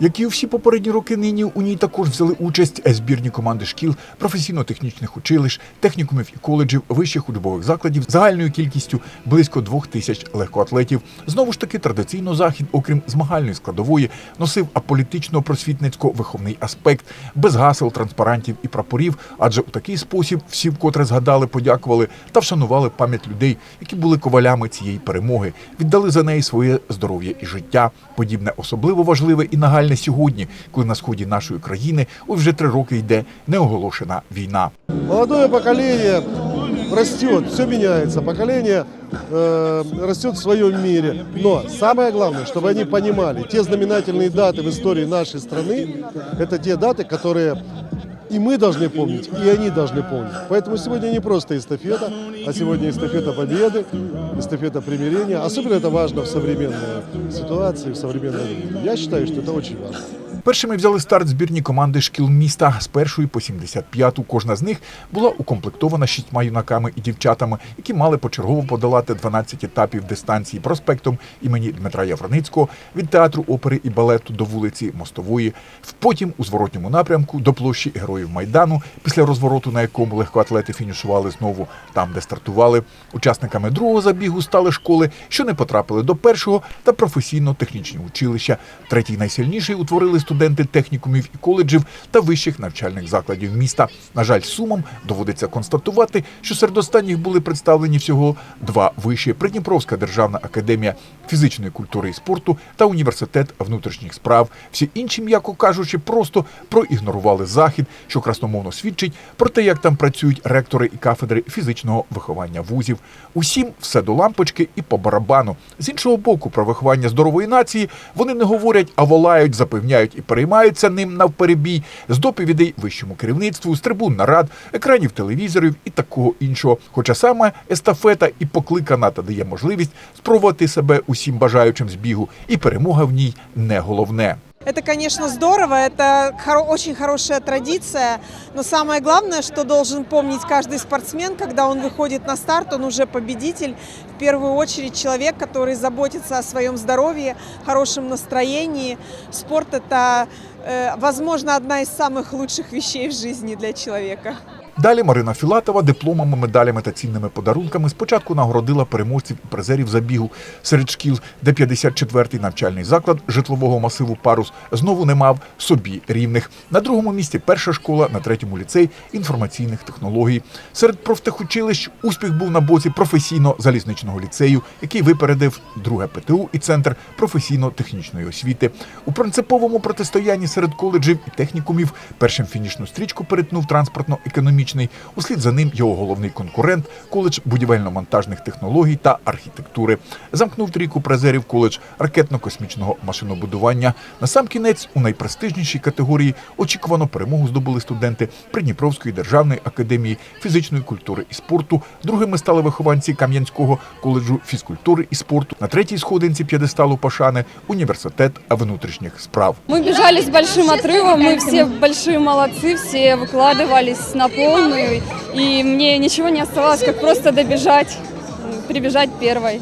Як і у всі попередні роки, нині у ній також взяли участь збірні команди шкіл, професійно-технічних училищ, технікумів і коледжів, вищих учбових закладів загальною кількістю близько двох тисяч легкоатлетів. Знову ж таки, традиційно захід, окрім змагальної складової, носив аполітично-просвітницько-виховний аспект, без гасел, транспарантів і прапорів. Адже у такий спосіб всі вкотре згадали, подякували та вшанували пам'ять людей, які були ковалями цієї перемоги, віддали за неї своє здоров'я і життя. Подібне особливо важливе і нагальне сьогодні, коли на сході нашої країни ось вже три роки йде неоголошена війна. Молодое поколение растет, все меняется, поколение э, растет в своем мире. Но самое главное, чтобы они понимали, те знаменательные даты в истории нашей страны, это те даты, которые и мы должны помнить, и они должны помнить. Поэтому сегодня не просто эстафета, а сегодня эстафета победы, эстафета примирения. Особенно это важно в современной ситуации, в современном мире. Я считаю, что это очень важно. Першими взяли старт збірні команди шкіл міста з першої по 75-ту. Кожна з них була укомплектована шістьма юнаками і дівчатами, які мали почергово подолати 12 етапів дистанції проспектом імені Дмитра Явроницького від театру опери і балету до вулиці Мостової. Потім у зворотньому напрямку до площі Героїв Майдану, після розвороту, на якому легкоатлети фінішували знову там, де стартували. Учасниками другого забігу стали школи, що не потрапили до першого та професійно-технічні училища. Третій найсильніший утворили студенти технікумів і коледжів та вищих навчальних закладів міста. На жаль, сумом доводиться констатувати, що серед останніх були представлені всього два виші: Придніпровська державна академія фізичної культури і спорту та університет внутрішніх справ. Всі інші, м'яко кажучи, просто проігнорували захід, що красномовно свідчить про те, як там працюють ректори і кафедри фізичного виховання вузів. Усім все до лампочки і по барабану. З іншого боку, про виховання здорової нації вони не говорять, а волають, запевняють і переймаються ним навперебій з доповідей вищому керівництву, з трибун нарад, екранів телевізорів і такого іншого. Хоча саме естафета і покликана та дає можливість спробувати себе усім бажаючим збігу, і перемога в ній не головне. Это, конечно, здорово, это хоро- очень хорошая традиция, но самое главное, что должен помнить каждый спортсмен, когда он выходит на старт, он уже победитель, в первую очередь человек, который заботится о своем здоровье, хорошем настроении. Спорт – это, э, возможно, одна из самых лучших вещей в жизни для человека. Далі Марина Філатова дипломами, медалями та цінними подарунками спочатку нагородила переможців і призерів забігу серед шкіл, де 54-й навчальний заклад житлового масиву Парус знову не мав собі рівних. На другому місці перша школа, на третьому ліцей інформаційних технологій. Серед профтехучилищ успіх був на боці професійно-залізничного ліцею, який випередив друге ПТУ і центр професійно-технічної освіти. У принциповому протистоянні серед коледжів і технікумів першим фінішну стрічку перетнув транспортно-економічний Услід за ним його головний конкурент коледж будівельно-монтажних технологій та архітектури. Замкнув трійку призерів коледж ракетно-космічного машинобудування. На сам кінець у найпрестижнішій категорії очікувано перемогу здобули студенти Придніпровської державної академії фізичної культури і спорту. Другими стали вихованці Кам'янського коледжу фізкультури і спорту. На третій сходинці п'єдесталу пошани університет внутрішніх справ. Мы бежали с большим отрывом, мы все большие молодцы, все выкладывались на полную, и мне ничего не оставалось, как просто добежать, прибежать первой.